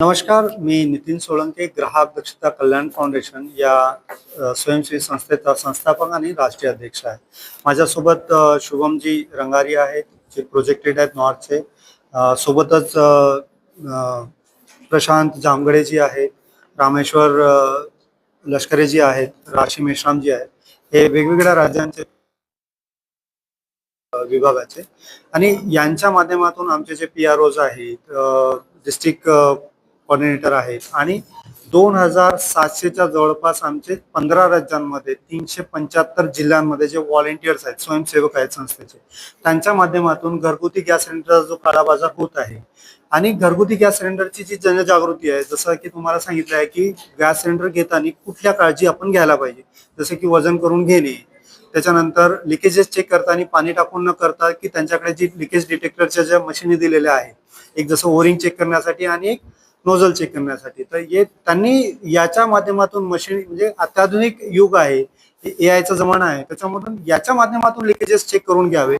नमस्कार मी नितीन सोळंके ग्राहक दक्षता कल्याण फाउंडेशन या स्वयंसेवी संस्थेचा संस्थापक आणि राष्ट्रीय अध्यक्ष आहे. माझ्यासोबत शुभमजी रंगारी आहेत जे प्रोजेक्टेड आहेत नॉर्थचे. सोबतच प्रशांत जामगडेजी आहेत रामेश्वर लष्करेजी आहेत राशी मेश्रामजी आहेत. हे वेगवेगळ्या राज्यांचे विभागाचे. आणि यांच्या माध्यमातून आमचे जे पी आर ओज आहेत डिस्ट्रिक्ट कॉर्डिनेटर आहेत. आणि दोन हजार सातशेच्या जवळपास आमचे पंधरा राज्यांमध्ये तीनशे पंच्याहत्तर जिल्ह्यांमध्ये जे व्हॉलेंटियर्स आहेत स्वयंसेवक आहेत संस्थेचे त्यांच्या माध्यमातून घरगुती गॅस सिलेंडरचा जो काळाबाजार होत आहे आणि घरगुती गॅस सिलेंडरची जी जनजागृती आहे जसं की तुम्हाला सांगितलं आहे की गॅस सिलेंडर घेताना कुठल्या काळजी आपण घ्यायला पाहिजे. जसं की वजन करून घेणे त्याच्यानंतर लिकेजेस चेक करताना पाणी टाकून न करता की त्यांच्याकडे जी लिकेज डिटेक्टरच्या ज्या मशीनी दिलेल्या आहेत एक जसं ओरिंग चेक करण्यासाठी आणि एक नोझल चेक करण्यासाठी. तर हे त्यांनी याच्या माध्यमातून मशीन म्हणजे अत्याधुनिक युग आहे. ए आयचा जमाना आहे. त्याच्यामधून याच्या माध्यमातून लिकेजेस चेक करून घ्यावे.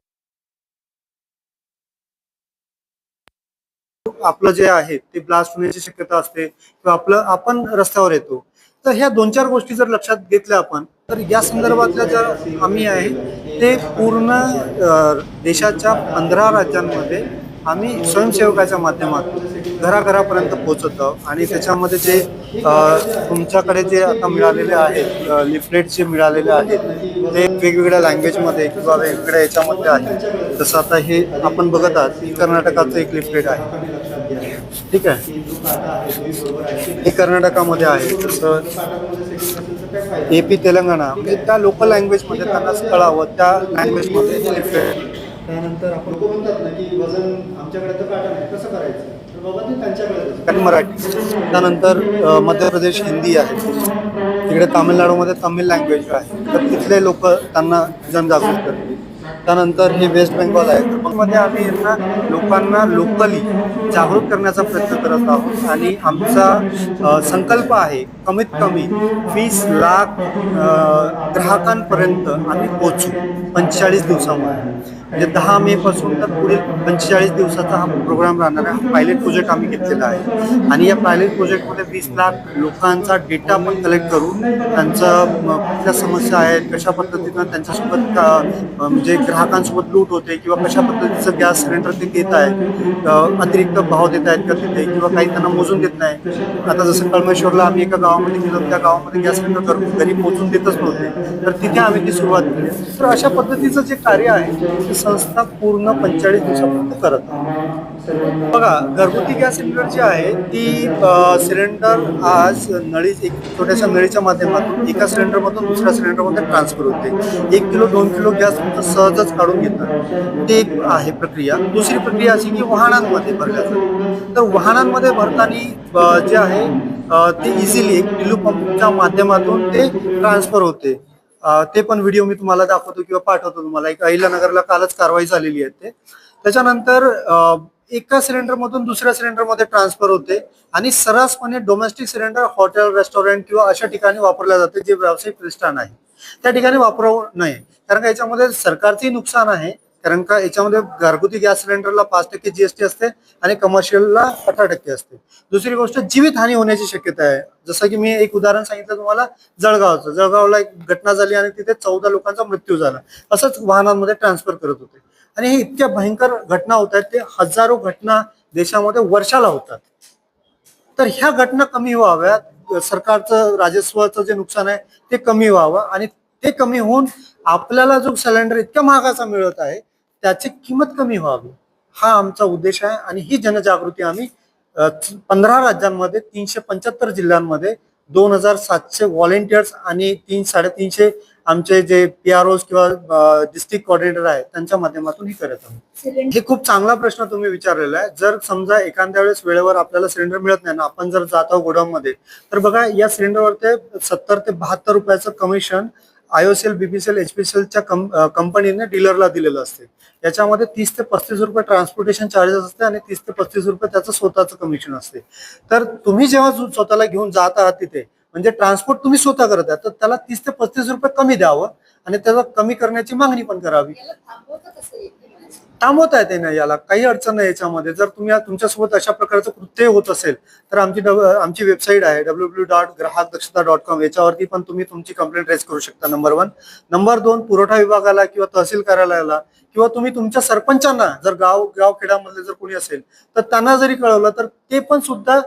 आपलं जे आहे ते ब्लास्ट होण्याची शक्यता असते. किंवा आपलं आपण रस्त्यावर येतो. तर ह्या दोन चार गोष्टी जर लक्षात घेतल्या आपण तर या संदर्भातल्या ज्या आम्ही आहे ते पूर्ण देशाच्या पंधरा राज्यांमध्ये आम्ही स्वयंसेवकाच्या माध्यमातून घराघरापर्यंत पोहोचवतो आणि त्याच्यामध्ये जे तुमच्याकडे जे आता मिळालेले आहेत लिफलेट जे मिळालेले आहेत ते वेगवेगळ्या लँग्वेजमध्ये किंवा वेगवेगळ्या याच्यामध्ये आहेत. जसं आता हे आपण बघत आहात की कर्नाटकाचं एक लिफलेट आहे. ठीक आहे? हे कर्नाटकामध्ये आहे. जसं एपी तेलंगणा म्हणजे त्या लोकल लँग्वेजमध्ये त्यांना कळावं त्या लँग्वेजमध्ये लिफलेट त्यानंतर आपण लोक म्हणतात ना की वजन आमच्याकडे तर काटा नाही कसं करायचं? तर बाबा ते त्यांच्याकडे आणि मराठी. त्यानंतर मध्य प्रदेश हिंदी आहे. तिकडे तामिळनाडूमध्ये तमिळ लँग्वेज आहे. तर तिथले लोक त्यांना जनजागृत करतील त्यानंतर हे वेस्ट बेंगॉल आहे. तर मध्ये आम्ही यांना लोकांना लोकली जागृत करण्याचा प्रयत्न करत आहोत. आणि आमचा संकल्प आहे कमीत कमी वीस लाख ग्राहकांपर्यंत आम्ही पोचू पंचेचाळीस दिवसामध्ये म्हणजे दहा मे पासून तर पुढील पंचेचाळीस दिवसाचा हा प्रोग्राम राहणार आहे. हा पायलट प्रोजेक्ट आम्ही घेतलेला आहे. आणि या पायलट प्रोजेक्टमध्ये वीस लाख लोकांचा डेटा आपण कलेक्ट करू त्यांचं कुठल्या समस्या आहेत कशा पद्धतीनं त्यांच्यासोबत म्हणजे ग्राहकांसोबत लूट होते किंवा कशा पद्धतीचं गॅस सिलेंडर ते देत आहेत अतिरिक्त भाव देत आहेत का तिथे किंवा काही त्यांना मोजून देत नाही. आता जसं कळमेश्वरला आम्ही एका गावामध्ये गेलो त्या गावामध्ये गॅस सिलेंडर घरी पोहोचून देतच नव्हते. तर तिथे आम्ही ती सुरुवात केली. तर अशा पद्धतीचं जे कार्य आहे संस्था पूर्ण पंचेचाळीस दिवसापर्यंत करत आहे. बघा घरगुती गॅस सिलेंडर जी आहे ती सिलेंडर आज नळी एक छोट्याशा नळीच्या माध्यमातून एका सिलेंडरमधून दुसऱ्या सिलेंडरमध्ये ट्रान्सफर होते. एक किलो दोन किलो गॅस तुमचं सहजच काढून घेतात. ते एक आहे प्रक्रिया. दुसरी प्रक्रिया अशी की वाहनांमध्ये भरल्या जाते तर वाहनांमध्ये भरताना जे आहे ते इझिली एक टिलू पंपच्या माध्यमातून ते ट्रान्सफर होते. ते पण व्हिडिओ मी तुम्हाला दाखवतो किंवा पाठवतो तुम्हाला. एक अहिल्यानगरला कालच कारवाई झालेली आहे ते. त्याच्यानंतर एका सिलेंडरमधून दुसऱ्या सिलेंडरमध्ये ट्रान्सफर होते आणि सर्रासपणे डोमेस्टिक सिलेंडर हॉटेल रेस्टॉरंट किंवा अशा ठिकाणी वापरल्या जाते जे व्यावसायिक प्रतिष्ठान आहे. त्या ठिकाणी वापरवू नये कारण का याच्यामध्ये सरकारचंही नुकसान आहे. कारण का याच्यामध्ये घरगुती गॅस सिलेंडरला पाच टक्के जीएसटी असते आणि कमर्शियलला अठरा टक्के असते. दुसरी गोष्ट जीवितहानी होण्याची शक्यता आहे. जसं की मी एक उदाहरण सांगितलं तुम्हाला जळगावचं. जळगावला एक घटना झाली आणि तिथे चौदा लोकांचा मृत्यू झाला. असंच वाहनांमध्ये ट्रान्सफर करत होते. आणि हे इतक्या भयंकर घटना होत आहेत ते हजारो घटना देशामध्ये वर्षाला होतात. तर ह्या घटना कमी व्हाव्यात. सरकारचं राजस्वाचं जे नुकसान आहे ते कमी व्हावं आणि ते कमी होऊन आपल्याला जो सिलेंडर इतक्या महागाचा मिळत आहे त्याची किंमत कमी व्हावी. हा आमचा उद्देश आहे आणि ही जनजागृती आम्ही पंधरा राज्यांमध्ये तीनशे पंच्याहत्तर जिल्ह्यांमध्ये दोन हजार सातशे व्हॉलेंटियर्स आणि तीन साडेतीनशे आमचे जे पी आर ओज किंवा डिस्ट्रिक्ट कॉर्डिनेटर आहेत त्यांच्या माध्यमातून ही करत आहोत. हे खूप चांगला प्रश्न तुम्ही विचारलेला आहे. जर समजा एखाद्या वेळेस वेळेवर आपल्याला सिलेंडर मिळत नाही ना आपण जर जात आहोत गोडाऊन मध्ये तर बघा या सिलेंडरवर ते सत्तर ते बहात्तर रुपयाचं कमिशन आयओसीएल बीपीसीएल एचपीसीएलच्या कंपनीने डीलरला दिलेलं असते. याच्यामध्ये तीस ते पस्तीस रुपये ट्रान्सपोर्टेशन चार्जेस असते आणि तीस ते पस्तीस रुपये त्याचं स्वतःचं कमिशन असते. तर तुम्ही जेव्हा स्वतःला घेऊन जात आहात तिथे म्हणजे ट्रान्सपोर्ट तुम्ही स्वतः करत आहात तर त्याला तीस ते पस्तीस रुपये कमी द्यावं आणि त्याला कमी करण्याची मागणी पण करावी. थांबवता येते ना याला. काही अडचण नाही याच्यामध्ये. जर तुम्ही तुमच्यासोबत अशा प्रकारचं कृत्य होत असेल तर आमची डब- आमची वेबसाईट आहे डब्ल्यू डब्ल्यू डॉट ग्राहक दक्षता डॉट कॉम. याच्यावरती पण तुम्ही तुमची कंप्लेंट रेज करू शकता नंबर वन नंबर दोन पुरवठा विभागाला किंवा तहसील कार्यालयाला किंवा तुम्ही तुमच्या सरपंचांना जर गाव गाव खेड्यामधले जर कोणी असेल तर त्यांना जरी कळवलं तर ते पण सुद्धा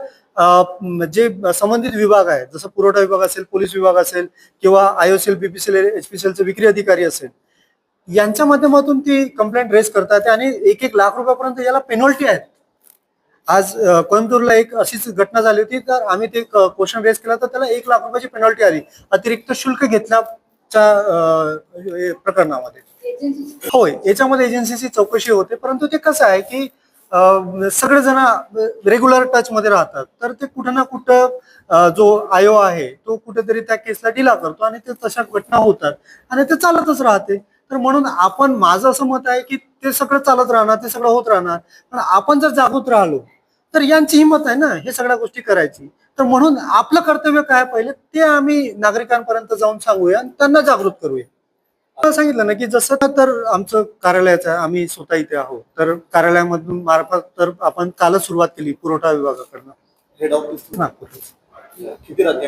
जे संबंधित विभाग आहे जसं पुरवठा विभाग असेल पोलीस विभाग असेल किंवा आयओसीएल बीपीसीएल एचपीसीएलचे विक्री अधिकारी असेल यांच्या माध्यमातून ती कंप्लेंट रेज करतात आणि एक एक लाख रुपयापर्यंत याला पेनॉल्टी आहेत. आज कोइंबतूरला एक अशीच घटना झाली होती तर आम्ही ते क्वेश्चन रेज केला तर त्याला एक लाख रुपयाची पेनॉल्टी आली. अतिरिक्त शुल्क घेतल्याच्या प्रकरणामध्ये. होय याच्यामध्ये एजन्सीची चौकशी होते परंतु ते कसं आहे की सगळेजण रेग्युलर टच मध्ये राहतात. तर ते कुठं ना कुठं जो आयो आहे तो कुठेतरी त्या केसला डिला करतो आणि ते तशा घटना होतात. आणि ते चालतच राहते. तर म्हणून आपण माझं असं मत आहे की ते सगळं चालत राहणार ते सगळं होत राहणार. पण आपण जर जागृत राहिलो तर यांची हिंमत आहे ना हे सगळ्या गोष्टी करायची. तर म्हणून आपलं कर्तव्य काय पहिले ते आम्ही नागरिकांपर्यंत जाऊन सांगूया आणि त्यांना जागृत करूया. सांगितलं ना की जसं तर आमचं कार्यालयाचं आहे आम्ही स्वतः इथे आहोत. तर कार्यालयामधून मार्फत तर आपण कालच सुरुवात केली पुरवठा विभागाकडनं. हेड ऑफिस नागपूर किती